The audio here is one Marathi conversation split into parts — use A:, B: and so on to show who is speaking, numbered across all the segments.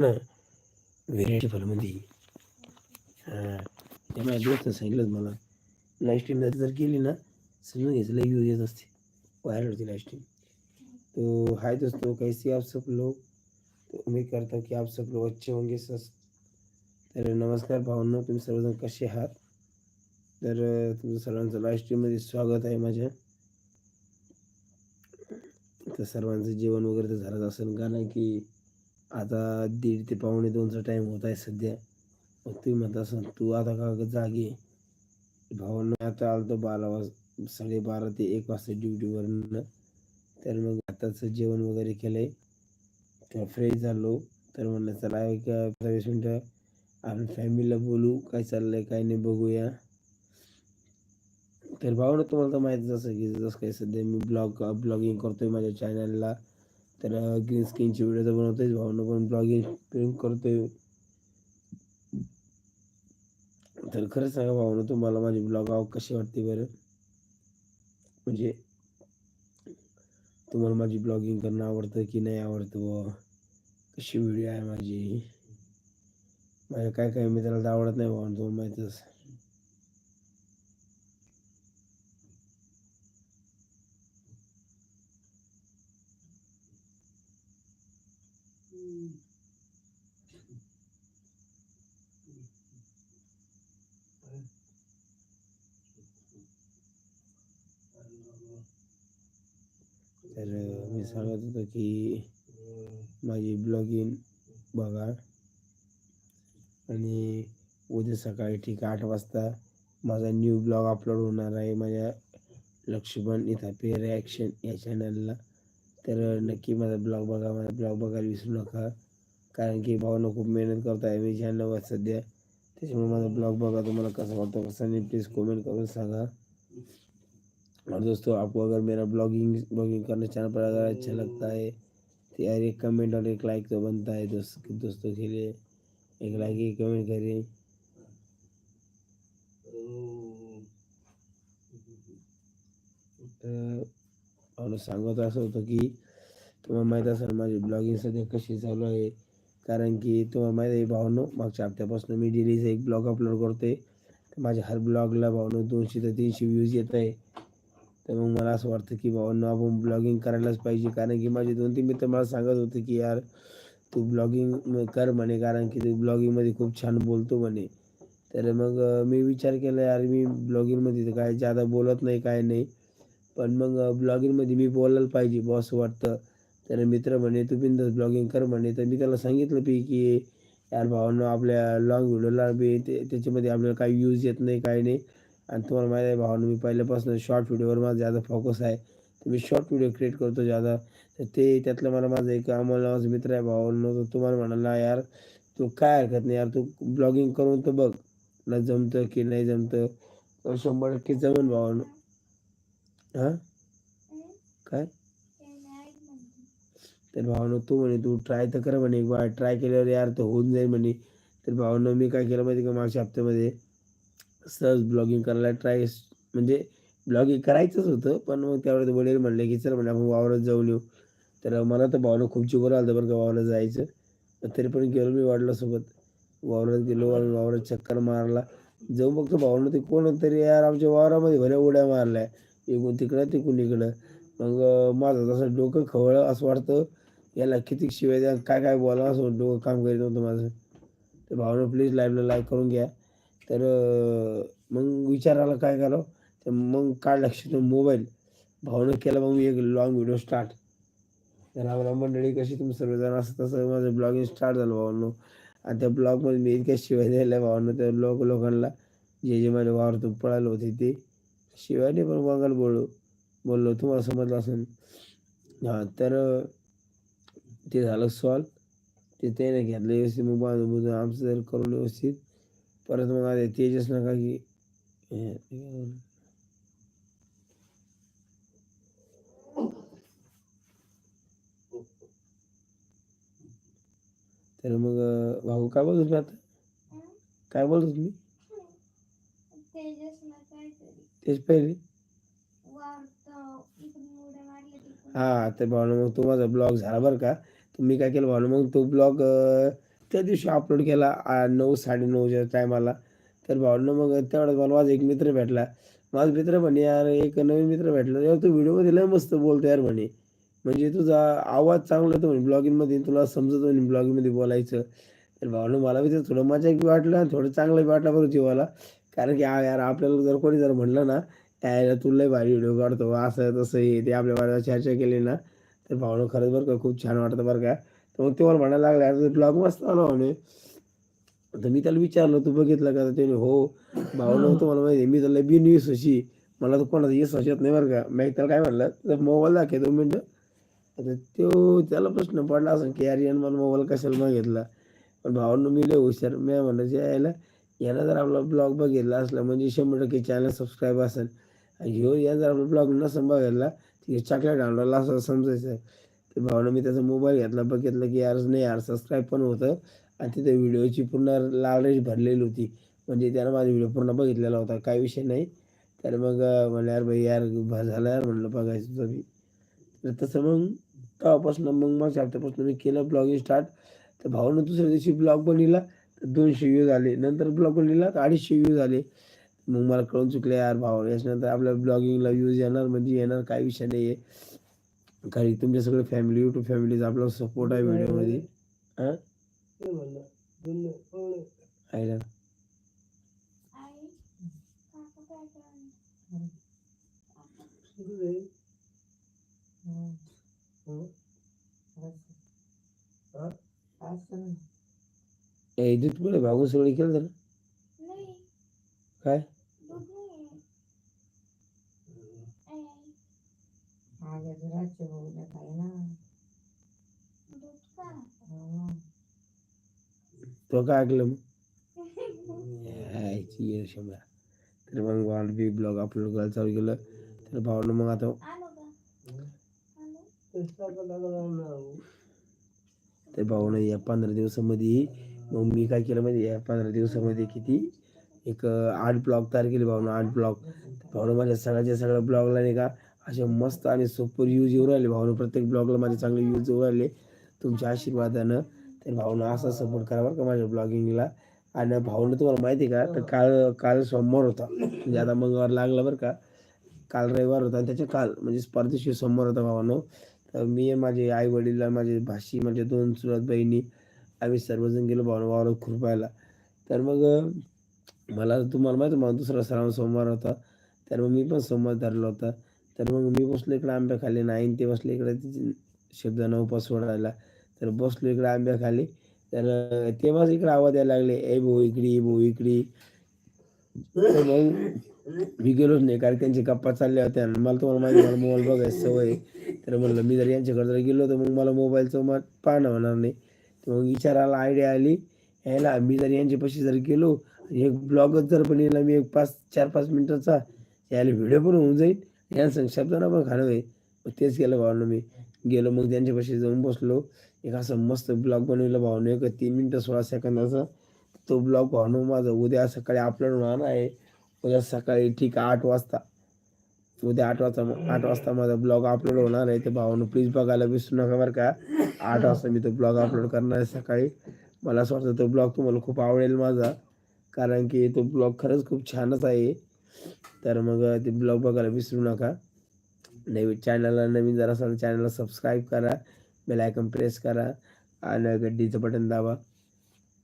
A: व्हेरायटी फॉलमध्ये हां. ते माझ्या दोस्तानं सांगितलं मला. लाईफ स्ट्रीम जर केली ना समजून घ्यायचं लई यूज येत असते व्हायरल होती लाईफ स्ट्रीम तो हाय दोस्तों कैसे आप सब लोग तो उम्मीद करता हूँ कि आप सब लोग अच्छे होंगे सस. तर नमस्कार भावना तुम्ही सर्वजण कसे आहात? तर तुमचं सर्वांचं लाईव्ह स्ट्रीममध्ये स्वागत आहे माझ्या. तर सर्वांचं जेवण वगैरे तर झालंच असेल. कारण की आता दीड ते पावणे दोनचा टाईम होत आहे सध्या. मग तुम्ही म्हणत असाल तू आता का ग जागे? भावांना आता आलो बारा वाज साडेबारा ते एक वाजता ड्युटीवरनं तर मग आताचं जेवण वगैरे केलं आहे तर फ्रेश झालो. तर म्हणलं चला एक वीस मिनटं आपण फॅमिलीला बोलू काय चाललंय काय नाही बघूया. तर भावना तुम्हाला तर माहितीच असं की जसं काही सध्या मी ब्लॉग ब्लॉगिंग करतोय माझ्या चॅनलला तर ग्रीन स्क्रीनची व्हिडिओ तर बनवतोय. भावना पण ब्लॉगिंग करतोय. तर खरंच सांगा भावना तुम्हाला माझी ब्लॉग आव कशी वाटते बरं? म्हणजे तुम्हाला माझी ब्लॉगिंग करणं आवडतं की नाही आवडतं बुवा? कशी व्हिडिओ आहे माझी? माझ्या काय काय मित्राला तर आवडत नाही भावना तुम्हाला माहीतच. तर मी सांगत होतो की माझी ब्लॉगिंग बघा आणि उद्या सकाळी ठीक आठ वाजता माझा न्यू ब्लॉग अपलोड होणार आहे. माझ्या लक्ष्मण इथापे रिॲक्शन या चॅनलला तर नक्की माझा ब्लॉग बघा. माझा ब्लॉग बघायला विसरू नका. कारण की भावना खूप मेहनत करत आहे. मी चॅनलवर सध्या. त्याच्यामुळे माझा ब्लॉग बघा. तुम्हाला कसं वाटतं? कसं नाही? प्लीज़ कमेंट करून सांगा. और दोस्तों आपको अगर मेरा ब्लॉगिंग ब्लॉगिंग करने चैनल पर अगर अच्छा लगता है तो यार एक कमेंट और एक लाइक तो बनता है दोस्त दोस्तों के लिए। एक लाइक एक कमेंट करिए। तर और सांगत असं होतं की तुम्हाला माहीत असेल माझी ब्लॉगिंग सध्या कशी चालू आहे कारण की तुम्हाला माहीत आहे भावनो मागच्या हप्त्यापासून मी डेलीचा एक ब्लॉग अपलोड करतोय। माझ्या हर ब्लॉगला भावनो दोनशे ते तीनशे व्ह्यूज येत आहे. तर मग मला असं वाटतं की भावांनो आपण ब्लॉगिंग करायलाच पाहिजे. कारण की माझे दोन तीन मित्र मला सांगत होते की यार तू ब्लॉगिंग कर म्हणे. कारण की तू ब्लॉगिंगमध्ये खूप छान बोलतो म्हणे. तर मग मी विचार केला यार मी ब्लॉगिंगमध्ये तर काय जादा बोलत नाही काय नाही. पण मग ब्लॉगिंगमध्ये मी बोलायला पाहिजे बॉस वाटतं. तर मित्र म्हणे तू बिंदास ब्लॉगिंग कर म्हणे. तर मी त्याला सांगितलं पी की यार भावांनो आपल्या लॉंग व्हिडिओला बी ते त्याच्यामध्ये आपल्याला काही यूज येत नाही काय नाही. आणि तुम्हाला माहीत आहे भावानं मी पहिल्यापासून शॉर्ट व्हिडिओवर माझा जादा फोकस आहे तर मी शॉर्ट व्हिडिओ क्रिएट करतो जादा तर ते त्यातलं मला माझा एक अमोल नावाचा मित्र आहे भावांनो तो तुम्हाला म्हणाला यार तू काय हरकत नाही यार तू ब्लॉगिंग करून तर बघ ना जमतं की नाही जमतं. शंभर टक्के जमन भावानं हां? काय? तर भावानं तू म्हणे तू ट्राय तर कर म्हणे एक बार ट्राय केल्यावर यार तर होऊन जाईल म्हणे. तर भावानं मी काय केलं माहिती का मागच्या हप्त्यामध्ये? सहज ब्लॉगिंग करायला ट्राय म्हणजे ब्लॉगिंग करायचंच होतं पण मग त्यावेळेस वडील म्हणले की चल म्हणे आपण वावरात जाऊन येऊ. तर मला तर भावनं खूप चिवर आलं बरं का वावरात जायचं. तरी पण गेलो मी वाडलासोबत. वावरात गेलो आणि वावरात चक्कर मारला. जाऊन बघतो भावनं ते कोण तरी यार आमच्या वावरामध्ये भल्या उड्या मारल्या. इकडून तिकडं तिकडून इकडं. मग माझं तसं डोकं खवळं असं वाटतं याला किती शिवाय द्या काय काय बोला असं डोकं काम करीत नव्हतं माझं. तर भावना प्लीज लाईव्हला लाईक करून घ्या. तर मग विचारायला काय करावं तर मग काय लक्षात मोबाईल भावनं केला मग मी एक लॉंग व्हिडिओ स्टार्ट तर आम्हाला मंडळी कशी तुम्ही सर्वजण असं तसं माझं ब्लॉगिंग स्टार्ट झालं भावांनो. आणि त्या ब्लॉगमध्ये मी इतक्या शिवाय द्यायला भावांनो त्या लोक लोकांना जे जे माझ्या वावरातून पळाले होते ते शिवायने पण बघायला बोललो बोललो तुम्हाला समजलं असेल. हां तर ते झालं सॉल्व ते त्याने घेतलं व्यवस्थित मग बांधून आमचं जर करून व्यवस्थित परत मग आता तेजस नका की? तर मग भाऊ काय बोलत होते आता? काय बोलत होते? तुम्ही तेच पहिले. हा तर भावना मग तो माझा ब्लॉग झाला बरं का. मी काय केलं भावना मग तो ब्लॉग त्या दिवशी अपलोड केला आ, नऊ साडेनऊच्या टायमाला तर भावनं मग तेवढ्यात मला माझा एक मित्र भेटला. माझा मित्र म्हणे यार एक नवीन मित्र भेटला. यार तू व्हिडिओमध्ये लय मस्त बोलतो यार म्हणे. म्हणजे तुझा आवाज चांगला तो म्हणे ब्लॉगिंगमध्ये तुला समजत म्हणे ब्लॉगिंगमध्ये बोलायचं. तर भावनं मला बी थोडं मजा बी वाटलं आणि थोडं चांगलं बी वाटलं बरं जीवाला. कारण की यार आपल्याला जर कोणी जर म्हणलं ना यायला तुला लय भारी व्हिडिओ काढतो असं तसं हे ते आपल्या बाजूला चर्चा केली ना तर भावनं खरंच बरं का खूप छान वाटतं बरं का. मग ते मला म्हणायला लागला ब्लॉग मस्त आला म्हणे. तर मी त्याला विचारलं तू बघितलं का? त्याने हो भावनं तुम्हाला माहिती आहे, मी त्याला बिन वीस अशी मला तर कोणाचा येस येत नाही बरं का. मी त्याला काय म्हणलं तर मोबाईल दाखव दोन मिनटं. आता तो त्याला प्रश्न पडला असं की यार यानं मला मोबाईल कशाला मागितला? पण भावानं मी लय हुशार मी म्हणलं जे यायला यानं जर आपला ब्लॉग बघितला असला म्हणजे शंभर टक्के चॅनल सबस्क्राईब असेल. आणि ह्यो यानं जर आपला ब्लॉग नसेल बघितला तर चॉकलेट आणला असं समजायचं. तर भावानं मी त्याचा मोबाईल घेतला बघितलं की यार नाही यार सबस्क्राईब पण होतं. आणि तिथे व्हिडिओची पूर्ण लाल रेष भरलेली होती. म्हणजे त्यानं माझा व्हिडिओ पूर्ण बघितलेला होता काही विषय नाही. तर मग म्हणलं यार भाई यार झालं यार म्हणलं बघायचं होतं मी तर तसं मग तेव्हापासून मग मग हप्त्यापासून मी केलं ब्लॉगिंग स्टार्ट. तर भाऊनं दुसऱ्या दिवशी ब्लॉग बनविला तर दोनशे व्ह्यूज आले नंतर ब्लॉग बनविला तर अडीचशे व्ह्यूज आले मग मला कळून चुकले यार भाऊ याच्यानंतर आपल्या ब्लॉगिंगला व्ह्यूज येणार म्हणजे येणार काही विषय नाही आहे काही तुमच्या सगळे फॅमिली युट्यूब फॅमिलीचा आपला सपोर्ट आहे व्हिडिओमध्ये हां? आहे ना?
B: आई काका काय करायला
A: ए दूध पुढे भागून सगळे केलं ना?
B: नाही.
A: काय
B: दूध नाही आई दूध का
A: काय ऐकलं यायची शंभरा. तर मग बी ब्लॉग अपलोड करायला चालू केलं. तर भावनं मग आता तर भावनं या पंधरा दिवसामध्ये मग मी काय केलं माहिती? या पंधरा दिवसामध्ये किती? एक आठ ब्लॉग तयार केले भावनं आठ ब्लॉग भावनं माझ्या सगळ्याच्या सगळ्या ब्लॉगला नाही का असे मस्त आणि सुपर यूज येऊ राहिले भावनं. प्रत्येक ब्लॉगला माझे चांगले यूज येऊ राहिले. तुमच्या आशीर्वादानं तर भावनं असा सपोर्ट करा बरं का माझ्या ब्लॉगिंगला आणि भावनं तुम्हाला माहिती आहे का तर काल काल सोमवार होता. म्हणजे आता मंगळवार लागला बरं का. काल रविवार होता आणि त्याच्या काल म्हणजे परदेशी सोमवार होता भावानं. तर मी माझे आई वडील माझे भाशी माझ्या दोन चुलत बहिणी आम्ही सर्वजण गेलो भावनं वावरात खुरपायला तर मग मला तुम्हाला माहिती मला दुसरा श्रावण सोमवार होता. तर मग मी पण सोमवार धरला होता. तर मग मी बसलो इकडे आंब्या खाली नाही ते बसले इकडे तिचे शब्दानं उपास सोडायला तर बसलो इकडे आंब्या खाली तर तेव्हाच इकडे आवाज यायला लागले ए भाऊ इकडे ए भाऊ इकडी तर मग मी गेलोच नाही कारण त्यांची गप्पा चालल्या होत्या. आणि मला तुम्हाला माहिती मला मोबाईल बघायची सवय तर म्हणलं मी जर यांच्याकडे जर गेलो तर मग मला मोबाईलचं मग पाहणं होणार नाही. तर मग विचारायला आयडिया आली यायला मी जर यांच्यापाशी जर गेलो आणि एक ब्लॉगच जर बनवला मी एक पाच चार पाच मिनिटाचा यायला व्हिडिओ पण होऊन जाईल. यांसंग शब्दांना पण खाणं होईल. मग तेच केलं भावानं मी. गेलो मग त्यांच्यापाशी जाऊन बसलो. एक असं मस्त ब्लॉग बनवलं भावनं एक तीन मिनटं सोळा सेकंदाचा तो ब्लॉग भावनं माझा. उद्या सकाळी अपलोड होणार आहे. उद्या सकाळी ठीक आठ वाजता. उद्या आठ वाजता आठ वाजता माझा ब्लॉग अपलोड होणार आहे. ते भावानं प्लीज बघायला विसरू नका बरं का. आठ वाजता मी तो ब्लॉग अपलोड करणार आहे सकाळी. मला असं वाटतं तो ब्लॉग तुम्हाला खूप आवडेल माझा. कारण की तो ब्लॉग खरंच खूप छानच आहे. तर मग ते ब्लॉग बघायला विसरू नका. नवीन चॅनलला नवीन जर असाल चॅनलला सबस्क्राईब करा. बेल आयकन प्रेस करा आणि गड्डीचं बटन दाबा.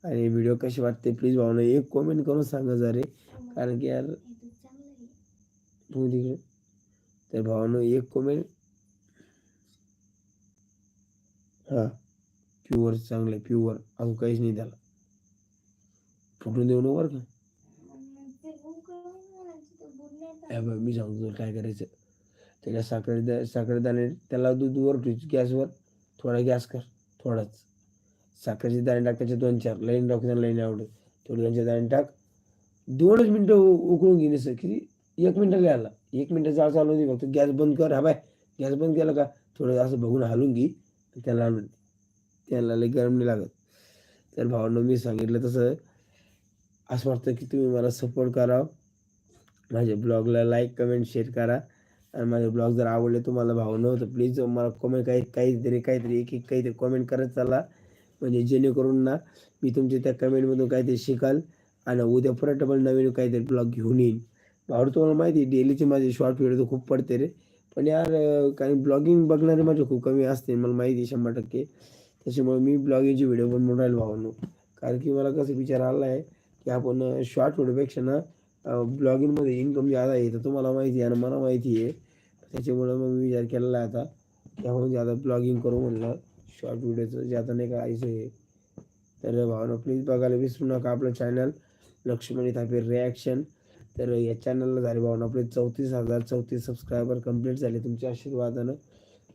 A: आणि व्हिडिओ कशी वाटते प्लीज भावना एक कॉमेंट करून सांगा जरे. कारण की यार तू तिकडे. तर भावानं एक कॉमेंट हा प्युअर चांगलं प्युअर अजून काहीच नाही त्याला. फुटून देऊ नको बरं का? मी सांगतो काय करायचं. त्याच्या साखर साखर दाणे त्याला दूध वर गॅसवर. थोडा गॅस कर थोडाच. साखरेचे दाणे टाक त्याचे दोन चार. लाईन टाक त्यांना लाईन आवडत. तेवढे चार दाणे टाक. दोनच मिनटं उकळून घेणे सर किती? एक मिनटं आला. एक मिनटं जाळ चालू दे फक्त गॅस बंद कर. हा बाय. गॅस बंद केला का? थोडं असं बघून हालून घे. त्याला आणून त्याला लई गरम नाही लागत. तर भावांना मी सांगितलं तसं. असं वाटतं की तुम्ही मला सपोर्ट करा माझ्या ब्लॉगला लाईक कमेंट शेअर करा. आणि माझे ब्लॉग जर आवडले तुम्हाला भावनं तर प्लीज मला कमेंट काही काहीतरी काहीतरी एक एक काहीतरी कमेंट करत चला. म्हणजे जेणेकरून ना मी तुमच्या त्या कमेंटमधून काहीतरी शिकाल आणि उद्या परत डबल नवीन काहीतरी ब्लॉग घेऊन येईन. भाऊ तुम्हाला माहिती आहे डेलीचे माझे शॉर्ट व्हिडिओ तर खूप पडते रे. पण यार कारण ब्लॉगिंग बघणारे माझे खूप कमी असते मला माहिती आहे शंभर टक्के. त्याच्यामुळे मी ब्लॉगिंगचे व्हिडिओ पण बनवून राहील कारण की मला कसं विचार आला आहे की आपण शॉर्ट व्हिडिओपेक्षा ना ब्लॉगिंगमध्ये इन्कम ज्यादा आहे तर तुम्हाला माहिती आहे आणि मला माहिती आहे. त्याच्यामुळं मग मी विचार केलेला आहे आता. की आपण ज्यादा ब्लॉगिंग करू म्हणलं शॉर्ट व्हिडिओचं ज्यादा नाही करायचं. हे तर भावना प्लीज बघायला विसरू नका आपलं चॅनल लक्ष्मणी थापे रिॲक्शन तर या चॅनलला झाले भावना आपले चौतीस हजार चौतीस सबस्क्रायबर कंप्लीट झाले तुमच्या आशीर्वादानं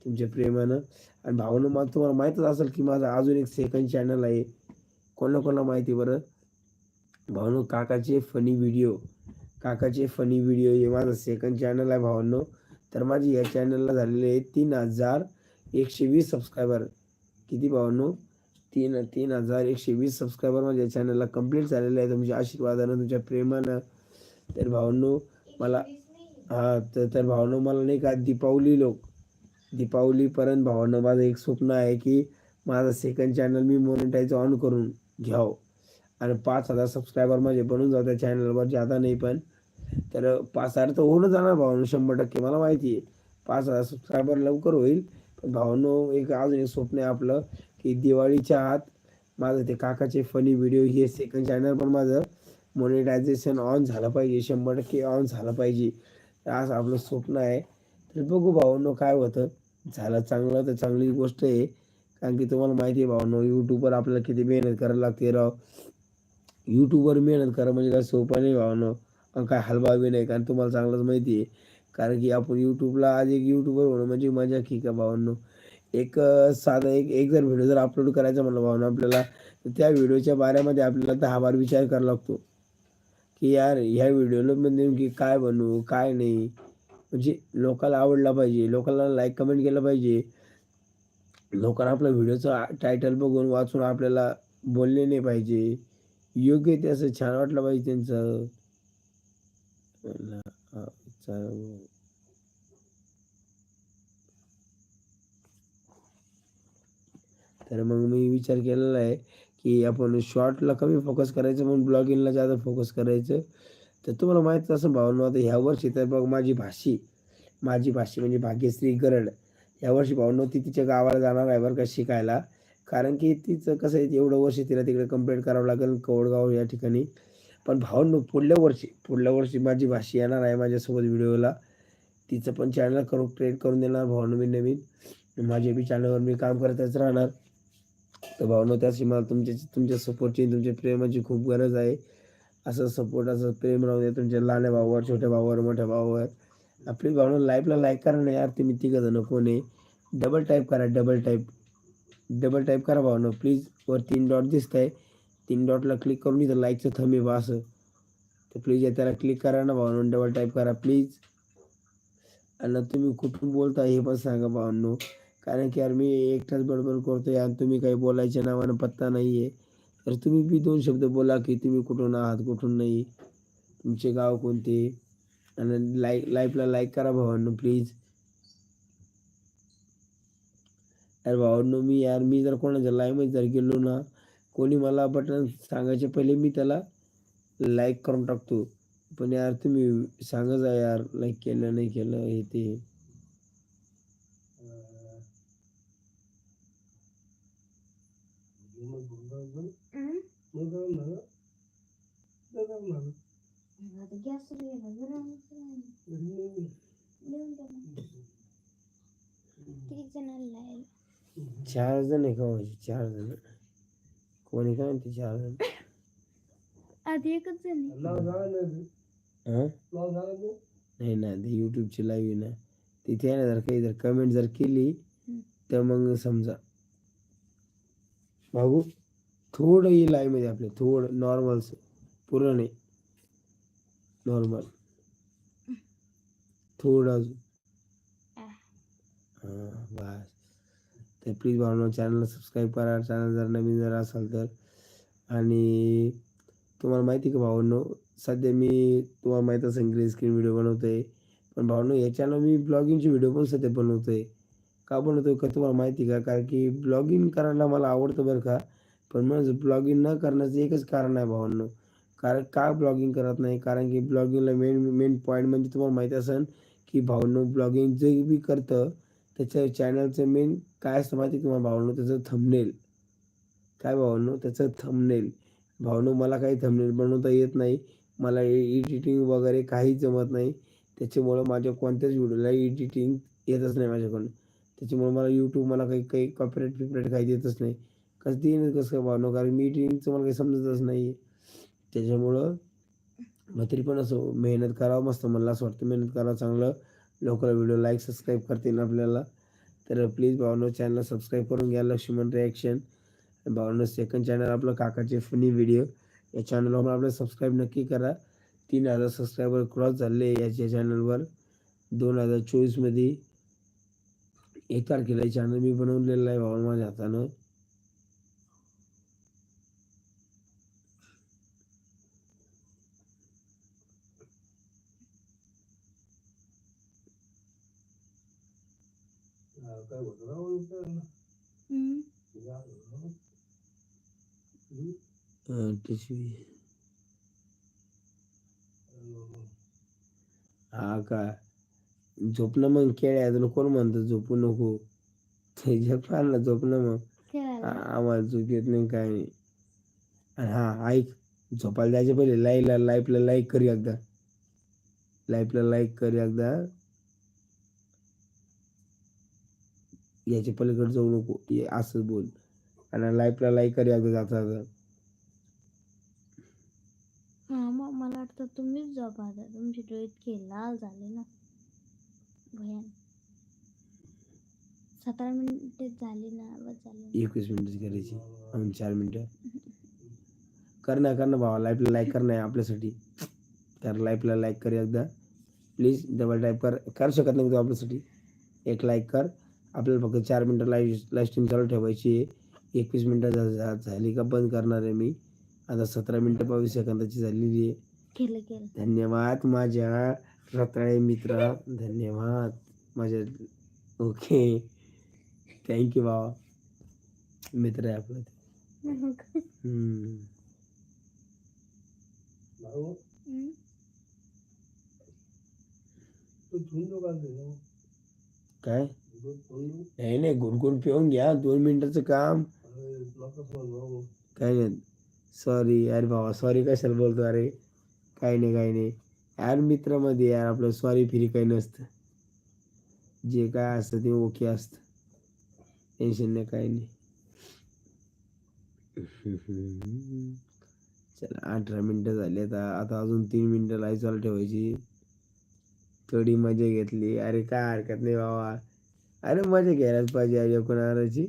A: तुमच्या प्रेमानं. आणि भावनं मला तुम्हाला माहीतच असेल की माझं अजून एक सेकंड चॅनल आहे. कोणा कोणाला माहिती बरं? भावनो काकाचे फनी व्हिडिओ काकाचे फनी व्हिडिओ हे माझं सेकंड चॅनल आहे भावांनो. तर माझी या चॅनलला झालेले आहे तीन हजार एकशे वीस सबस्क्रायबर किती भावांनो? तीन तीन हजार एकशे वीस सबस्क्रायबर माझ्या चॅनलला कंप्लीट झालेलं आहे. तुमच्या आशीर्वादानं तुमच्या प्रेमानं. तर भावांनो मला हा तर तर भावांनो मला नाही का दीपावली लोक दीपावलीपर्यंत भावांनो माझं एक स्वप्न आहे की माझं सेकंड चॅनल मी मोनिटाईज ऑन करून घ्यावं. आणि पाच हजार सबस्क्रायबर माझे बनून जाऊ त्या चॅनलवर जादा नाही पण. तर पाच हजार तर होऊन जाणार भावांनो शंभर टक्के. मला माहिती आहे. पाच हजार सबस्क्रायबर लवकर होईल. पण भावांनो एक अजून एक स्वप्न आहे आपलं की दिवाळीच्या आत माझं ते काकाचे फनी व्हिडिओ हे सेकंड चॅनल पण माझं मोनिटायझेशन ऑन झालं पाहिजे. शंभर टक्के ऑन झालं पाहिजे. असं आपलं स्वप्न आहे. तर बघू भावांनो काय होतं. झालं चांगलं तर चांगली गोष्ट आहे. कारण की तुम्हाला माहिती आहे भावांनो यूट्यूबवर आपल्याला किती मेहनत करायला लागते राव. यूट्यूबवर मेहनत करा म्हणजे काय सोपं नाही भावांनो. काय हलवा बी नाही कारण तुम्हाला चांगलंच माहिती आहे. कारण की आपण यूट्यूबला आज एक यूट्यूबर होणं म्हणजे मजा की का भावांनो? एक साधा एक एक जर व्हिडिओ जर अपलोड करायचा म्हणलं भावना आपल्याला तर त्या व्हिडिओच्या बाऱ्यामध्ये आपल्याला दहा बार विचार करावा लागतो. की यार ह्या व्हिडिओला म्हणजे नेमकी काय बनवू काय नाही? म्हणजे लोकाला आवडला पाहिजे लोकांना लाईक कमेंट केलं पाहिजे. लोकांना आपल्या व्हिडिओचं टायटल बघून वाचून आपल्याला बोलले नाही पाहिजे. योग्य ते असं छान वाटलं पाहिजे त्यांचं. La हा, तर मग मी विचार केलेला आहे की आपण शॉर्टला कमी फोकस करायचं म्हणून ब्लॉगिंगला जादा फोकस करायचं. तर तुम्हाला माहीत असं भावना आता ह्या वर्षी तर बघ माझी भाषी माझी भाषी म्हणजे भाग्यश्री गरड. ह्या वर्षी भावना ती तिच्या गावाला जाणार आहे बरं का शिकायला. कारण की तिचं कसं आहे एवढं वर्ष तिला तिकडे कंप्लीट करावं लागेल कवडगाव या ठिकाणी. पण भावनो पुढल्या वर्षी पुढल्या वर्षी माझी भाषी येणार आहे माझ्यासोबत व्हिडिओला. तिचं पण चॅनल करून क्रिएट करून देणार भावनो मी नवीन. माझे बी चॅनलवर मी काम करतच राहणार. तर भावनो त्यासाठी मला तुमच्या तुमच्या सपोर्टची तुमच्या प्रेमाची खूप गरज आहे. असं सपोर्ट असं प्रेम राहू दे तुमच्या लहान्या भावावर छोट्या भावावर मोठ्या भावावर. आपली भावना लाईफला लाईक करा ना यार तुम्ही तिघं कोण आहे? डबल टाईप करा डबल टाईप डबल टाईप करा भावनो प्लीज वर तीन डॉट दिसत आहे तीन डॉटला क्लिक करून इथं लाईकचं थंब बा असं. तर प्लीज त्याला क्लिक करा ना भावनो. डबल टाईप करा प्लीज आणि तुम्ही कुठून बोलता हे पण सांगा भावांनो. कारण की यार मी एकटाच बडबड करतोय आणि तुम्ही काही बोलायच्या नावानं पत्ता नाही आहे तर तुम्ही बी दोन शब्द बोला की तुम्ही कुठून आहात कुठून नाही. तुमचे गाव कोणते? आणि लाईक लाईफला लाईक करा भावांनो प्लीज यार भावांनो मी यार मी जर कोणाच्या लाईव्हमध्ये जर गेलो ना कोणी मला बटन सांगायच्या पहिले मी त्याला लाईक करून टाकतो. पण यार तुम्ही सांगा जा यार लाईक केलं नाही केलं हे ते. चार जण आहे का चार जण. कोणी काय म्हणते चार जण
B: आधी एकच जण
A: हां नाही ना ते यूट्यूबची लाईव्ह आहे ना तिथे आहे ना जर काही जर कमेंट जर केली तर मग समजा भाऊ थोडं येईल मध्ये आपले थोडं नॉर्मल्स पूर्ण नाही नॉर्मल थोडं अजून हां बस तर प्लीज भावना चॅनलला सबस्क्राईब करा चॅनल जर नवीन जर असाल तर आणि तुम्हाला माहिती आहे का भावांनो सध्या मी तुम्हाला माहीत असेल ग्रीन स्क्रीन व्हिडिओ बनवतो आहे पण भावांनो याच्यानं मी ब्लॉगिंगचे व्हिडिओ पण सध्या बनवतो आहे का बनवतो का तुम्हाला माहिती का? कारण की ब्लॉगिंग करायला मला आवडतं बरं का. पण म्हणजे माझं ब्लॉगिंग न करण्याचं एकच कारण आहे भावांनो. कारण का ब्लॉगिंग करत नाही? कारण की ब्लॉगिंगला मेन मेन पॉईंट म्हणजे तुम्हाला माहिती असेल की भावांनो ब्लॉगिंग जे बी करतं त्याच्या चॅनलचं मेन काय असतं माहिती तुम्हाला भावांनो? त्याचं थंबनेल काय भावनो त्याचं थंबनेल भावनो मला काही थंबनेल बनवता येत नाही. मला एडिटिंग वगैरे काही जमत नाही. त्याच्यामुळं माझ्या कोणत्याच व्हिडिओला एडिटिंग येतच नाही माझ्याकडून. त्याच्यामुळे मला यूट्यूब मला काही काही कॉपरेट पिपरेट काही देतच नाही. कसं देईन कसं काय भावनो? कारण मी एडिटिंगचं मला काही समजतच नाही त्याच्यामुळं मग तरी पण असं मेहनत करावं मस्त मला असं वाटतं. मेहनत करावं चांगलं. लोकला व्हिडिओ लाईक सबस्क्राईब करतील आपल्याला. तर प्लीज भावनो चॅनल सबस्क्राईब करून घ्या. लक्ष्मण रिॲक्शन भावनो सेकंड चॅनल आपलं काकाचे फनी व्हिडिओ या चॅनलवर आपलं सबस्क्राईब नक्की करा. तीन हजार सबस्क्रायबर क्रॉस झाले याच्या चॅनलवर दोन हजार चोवीसमध्ये एक तारखेला चॅनल मी बनवलेलं आहे भावा माझ्या हातानं. हा का? झोपणं मग तुला कोण म्हणतं झोपू नको? ना झोपणं मग.
B: खेळायला.
A: आ- आम्हाला झोप येत नाही काय नाही आणि हा ऐक झोपायला जायच्या पहिले लाईला लाईफला लाईक कर एकदा. लाईफला लाईक कर एकदा. याच्या पलीकडे जाऊ नको. असं बोल. आणि लाईफला लाईक कर एकदा जाता
B: हा मग मला वाटतं तुम्हीच झोपा आता तुमचे डोळे इतके लाल झाले ना. भयान. सतरा मिनिटे झाली ना बस झाली.
A: एकवीस मिनिटाची करायची. आणि चार मिनिटं. कर ना कर ना भावा. लाईफला लाईक कर ना आपल्यासाठी. तर लाईफला लाईक कर एकदा. प्लीज डबल टाईप कर. करू शकत नाही तू आपल्यासाठी. एक लाईक कर. आपल्याला फक्त चार मिनटं लाईव्ह लाईव्ह स्ट्रीम चालू ठेवायची आहे. एकवीस मिनटं झाली का बंद करणार आहे मी. आता सतरा मिनटं बावीस सेकंदाची झालेली आहे.
B: केलं केलं.
A: धन्यवाद माझ्या रताळे मित्र. धन्यवाद माझ्या ओके. थँक्यू बाबा मित्र आहे आपला. काय? नाही नाही गुणगुण पिऊन घ्या. दोन मिनिटाचं काम. काय नाही. सॉरी अरे बाबा सॉरी कशाला बोलतो अरे काही नाही काही नाही. यार मित्रामध्ये यार आपलं सॉरी फिरी काही नसतं. जे काय असतं ते ओके असतं. टेन्शन नाही काही नाही. चला अठरा मिनटं झाली आता. आता अजून तीन मिनटं लाई चालू ठेवायची. थोडी मजा घेतली. अरे काय हरकत नाही बाबा अरे मजा घ्यायलाच पाहिजे. अरे कोणाची?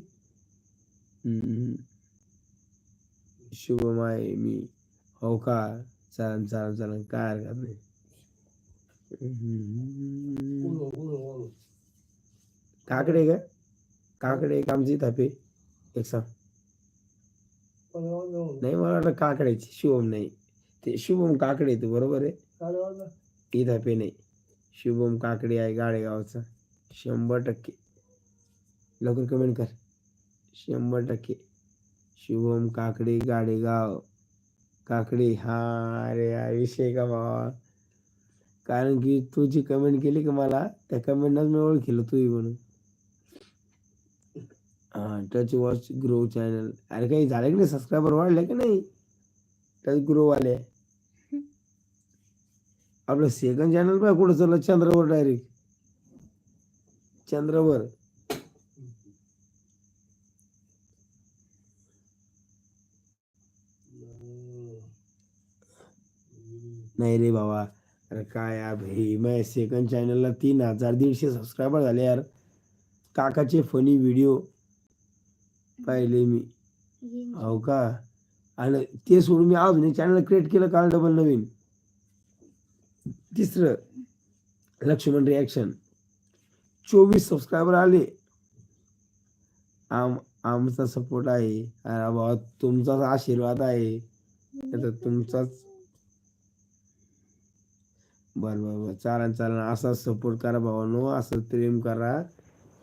A: शुभम आहे मी हो का? चालन चालन चालन. काय हरकत नाही. काकडे का? काकडे एक आमची थापे. एक सांग. नाही मला वाटलं काकड्याची. शुभम नाही. ते शुभम काकडे ते बरोबर आहे? ती थापे नाही. शुभम काकडे आहे गाडेगावचा. शंभर टक्के. लवकर कमेंट कर. शंभर टक्के. शुभम काकडे गाडेगाव. काकडे हा अरे विषय का बाबा कारण की तू जी कमेंट केली का मला? त्या कमेंटनाच मी ओळखलं तूही म्हणून. हा टच वॉच ग्रो चॅनल अरे काही झालं की नाही? सबस्क्रायबर वाढले की नाही? टच ग्रो वाले. आपलं सेकंड चॅनल पाय कुठं चाललं? चंद्रावर डायरेक्ट चंद्रावर. नाही रे बाबा अरे काय यार भाई? मैं सेकंड चॅनलला तीन हजार दीडशे सबस्क्रायबर झाले यार. काकाचे फनी व्हिडिओ पाहिले मी. हो का? आणि ते सोडून मी अजून चॅनल क्रिएट केलं काल डबल नवीन. तिसरं लक्ष्मण रिॲक्शन चोवीस सबस्क्रायबर आले. आम आमचा सपोर्ट आहे. अरे बाबा तुमचाच आशीर्वाद आहे. आता तुमचाच बरं बरं बरं. चालन चालन. असाच सपोर्ट करा भावानो. असं प्रेम करा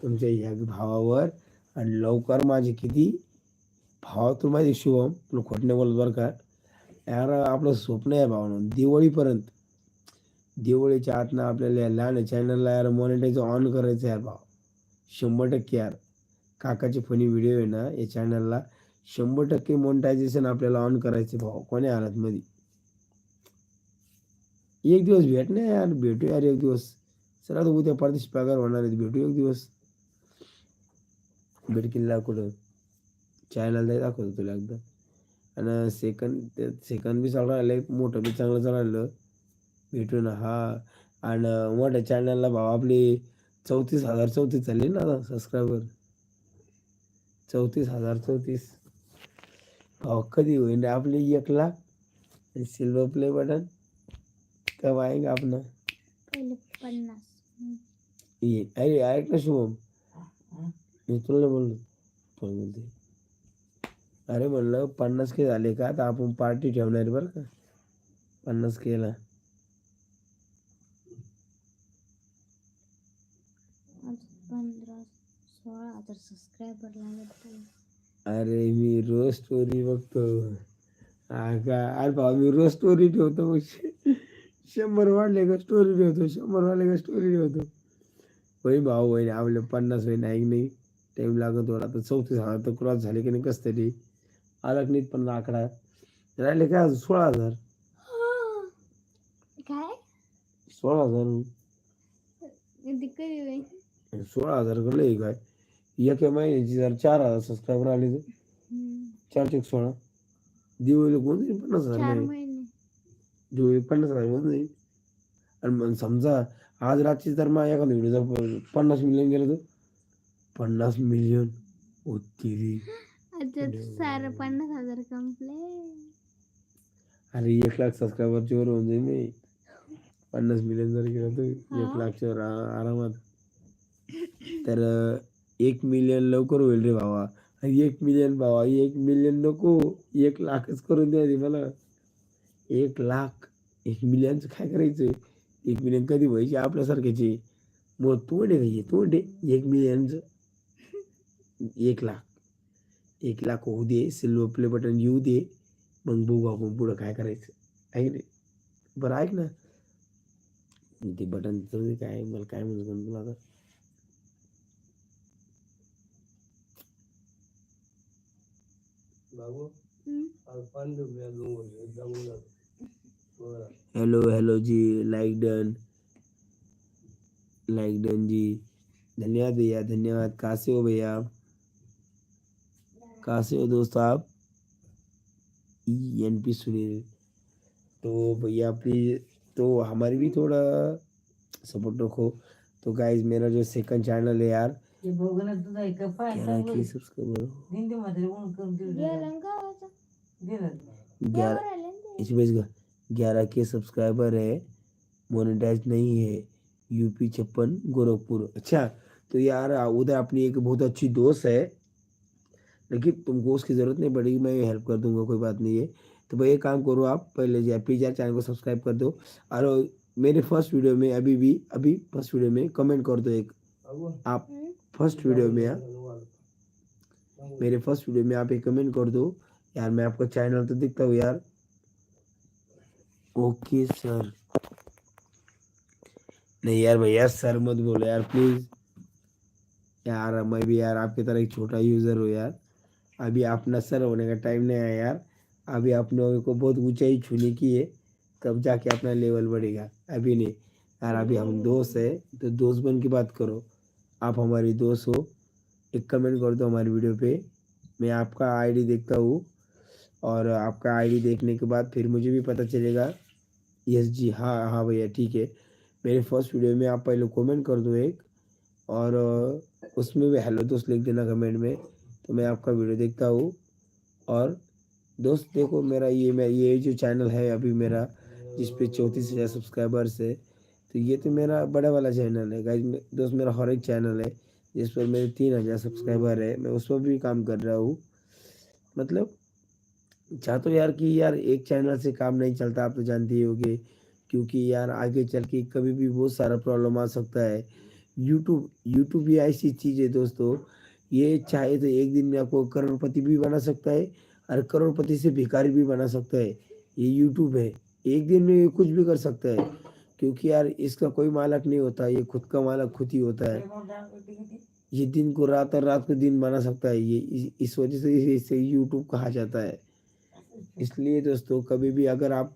A: तुमच्या ह्या भावावर. आणि लवकर माझे किती भावा तुला माहिती शुभम तुला खोटणे बोलत बरं का? यार आपलं स्वप्न आहे भावानो. दिवाळीपर्यंत. दिवाळीच्या आतनं आपल्याला या लहान चॅनलला यार मॉनिटाईज ऑन करायचं आहे यार भाव. शंभर टक्के यार. काकाचे फनी व्हिडिओ आहे ना या चॅनलला शंभर टक्के मॉनिटायझेशन आपल्याला ऑन करायचे भाव. कोण्या हालतमध्ये एक दिवस भेट नाही यार भेटू यार एक दिवस. चला आता उद्या परदेश पगार होणार आहे भेटू एक दिवस. भेट किल्ला कुठं चॅनल दाखवतो तुला एकदा आणि सेकंड सेकंड बी चांगलं राहिलं मोठं बी चांगलं चालू भेटू ना हा. आणि मोठ्या चॅनलला भाव आपले चौतीस हजार चौतीस चालली ना आता सबस्क्रायबर चौतीस हजार चौतीस. भाव कधी होईल रे आपले एक लाख? सिल्वर प्ले बटन कब आएगा अपना. ये अरे ना शुभम? मी तुला नाही बोललो फ़ोन बोलते अरे म्हणलं पन्नास के झाले का तर आपण पार्टी ठेवणार बरं का। पन्नास केला
B: अजून पंधरा सोळा हज़ार सबस्क्रायबर लागत
A: अरे मी रोज स्टोरी बघतो। हा का अरे भाऊ मी रोज स्टोरी ठेवतो मग शंभर वाढले का स्टोरी ठेवतो शंभर वाढले का स्टोरी ठेवतो. होई भाऊ होईन आपले पन्नास होईन ऐक नाही. टाईम लागत थोडा आता चौतीस हजार तर क्रॉस झाले की नाही कसं तरी. आला की नाही पण आकडा राहिले काय अजून सोळा हजार?
B: काय?
A: सोळा हजार.
B: होईल?
A: सोळा हजार काय? एक महिन्याची जर चार हजार सबस्क्रायबर आले तर. चार चेक सोळा. दिवाळीला कोण देईल पन्नास हजार दिवाळी पन्नास हजार देईल आणि मग समजा आज रात्री तर मग एखादा व्हिडिओचा पन्नास मिलियन गेलं तर? पन्नास मिलियन होती
B: सारं पन्नास हजार कंप्ले
A: अरे एक लाख सबस्क्रायबरची वर होऊन जाईल नाही पन्नास मिलियन जर गेलं तर एक. लाखच्या वर आ- आरामात. तर एक मिलियन लवकर होईल रे भावा. एक मिलियन भावा एक मिलियन नको. एक लाखच करून द्या मला. एक लाख एक मिलियनचं काय करायचं? एक मिलियन कधी व्हायचे आपल्यासारख्याचे? मग तोंड आहे हे? तोंड आहे. एक मिलियनचं. एक लाख. एक लाख होऊ दे सिल्वर प्ले बटन येऊ दे. मग बघू आपण पुढं काय करायचं. ऐक रे बरं ऐक ना. ते बटन तर काय? मला काय म्हणतो तुला आता? हेलो हेलो जी लाइक डन। लाइक डन जी। धन्यवाद भैया धन्यवाद। कहाँ से हो भैया आप? कहाँ से हो दोस्त आप? E N P Sunil. तो भैया प्लीज़ तो हमारी भी थोड़ा सपोर्ट रखो। तो गाइज़ मेरा जो सेकंड चैनल है यार
C: ते
A: सब्सक्राइबर ग्यारह का सब्सक्राइबर है मोनेटाइज नहीं है यूपी छप्पन, गोरखपुर। अच्छा तो यार उधर अपनी एक बहुत अच्छी दोस्त है। लेकिन तुमको उसकी ज़रूरत नहीं पड़ेगी, मैं हेल्प कर दूँगा, कोई बात नहीं है। तो भाई, एक काम करो आप, पहले जो, प्लीज़ यार चैनल को सब्सक्राइब कर दो। और मेरे फ़र्स्ट वीडियो में, अभी भी, अभी फ़र्स्ट वीडियो में कमेंट कर दो एक। आप? फ़र्स्ट वीडियो में यार मेरे फ़र्स्ट वीडियो में आप एक कमेंट कर दो। यार, मैं आपका चैनल तो दिखता हूँ यार। Okay sir. नहीं यार भैया, सर मत बोलो यार प्लीज़ यार, मैं भी यार आपकी तरह एक छोटा यूज़र हूँ यार। अभी अपना सर होने का टाइम नहीं आया यार। अभी अपने को बहुत ऊंचाई छूने की है, तब जाके अपना लेवल बढ़ेगा। अभी नहीं। यार, अभी हम दोस्त है तो दोस्त बन की बात करो। आप हमारी दोस्त हो, एक कमेंट कर दो हमारी वीडियो पे। मैं आपका आईडी देखता हूँ, और आपका आईडी देखने के बाद फिर मुझे भी पता चलेगा यस जी हाँ हाँ भैया, ठीक है। मेरे फ़र्स्ट वीडियो में आप पहले कमेंट कर दो एक और उसमें भी हेलो दोस्त लिख देना कमेंट में तो मैं आपका वीडियो देखता हूँ। और दोस्त देखो, मेरा ये, मैं, ये जो चैनल है अभी मेरा, जिस पे चौंतीस हज़ार सब्सक्राइबर्स है तो ये तो मेरा बड़ा वाला चैनल है। गाइज़ दोस्त मेरा हर एक चैनल है, जिस पर मेरे तीन हज़ार सब्सक्राइबर है, मैं उस पर भी काम कर रहा हूँ। मतलब चाहते हो यार कि यार एक चैनल से काम नहीं चलता, आप तो जानते ही होगे। क्योंकि यार आगे चल के कभी भी बहुत सारा प्रॉब्लम आ सकता है। यूट्यूब यूट्यूब ये ऐसी चीज़ है दोस्तों, ये चाहे तो एक दिन में आपको करोड़पति भी बना सकता है और करोड़पति से भिखारी भी बना सकता है। ये यूट्यूब है, एक दिन में ये कुछ भी कर सकता है। क्योंकि यार इसका कोई मालक नहीं होता, ये खुद का मालक खुद ही होता है। ये दिन को रात और रात को दिन बना सकता है, ये इस- वजह से इसे यूट्यूब कहा जाता है। इसलिए दोस्तों, कभी भी अगर आप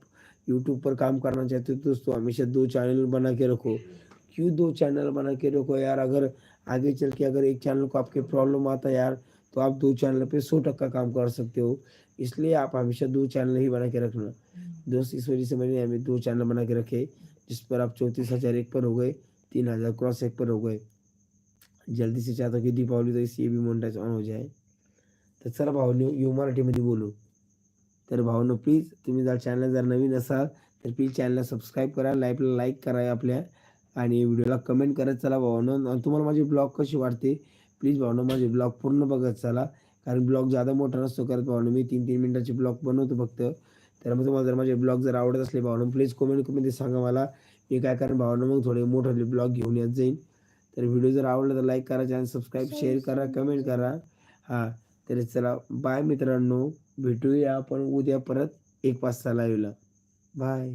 A: यूट्यूब पर काम करना चाहते हो तो दोस्तों हमेशा दो चैनल बना के रखो। क्यों दो चैनल बना के रखो यार? अगर आगे चल के अगर एक चैनल को आपके प्रॉब्लम आता है यार तो आप दो चैनल पे सौ टक्का काम कर सकते हो। इसलिए आप हमेशा दो चैनल ही बना के रखना। दोस्त, इस वजह से मैंने हमें दो चैनल बना के रखे, जिस पर आप चौंतीस हज़ार एक पर हो गए, तीन हज़ार क्रॉस एक पर हो गए। जल्दी से चाहता हूँ की दीपावली तो इसी भी मोनिटाईज ऑन हो जाए। तर चला भाऊनो यू मराठी मराठीमध्ये बोलू। तर भाऊनो प्लीज तुम्ही जर चॅनल जर नवीन असाल तर प्लीज चॅनलला सबस्क्राईब करा लाईफला लाईक करा आपल्या. आणि व्हिडिओला कमेंट करत चला भावानो. आणि तुम्हाला माझी ब्लॉग कशी वाटते प्लीज भावानो माझे ब्लॉग पूर्ण बघत चला. कारण ब्लॉग जादा मोठा नसतो करत भावानो मी तीन तीन मिनिटाचे ब्लॉग बनवतो फक्त. तर मग तुम्हाला जर माझे ब्लॉग जर आवडत असले भावानो प्लीज कमेंटमध्ये सांगा मला. मी काय करेन भावानो मग थोडे मोठे ब्लॉग घेऊन येत जाईन. तर व्हिडिओ जर आवडला तर लाईक करा चॅनल सबस्क्राईब शेअर करा कमेंट करा. हां तर चला बाय मित्रांनो. भेटूया आपण उद्या परत एक वाजता लाईव्हला बाय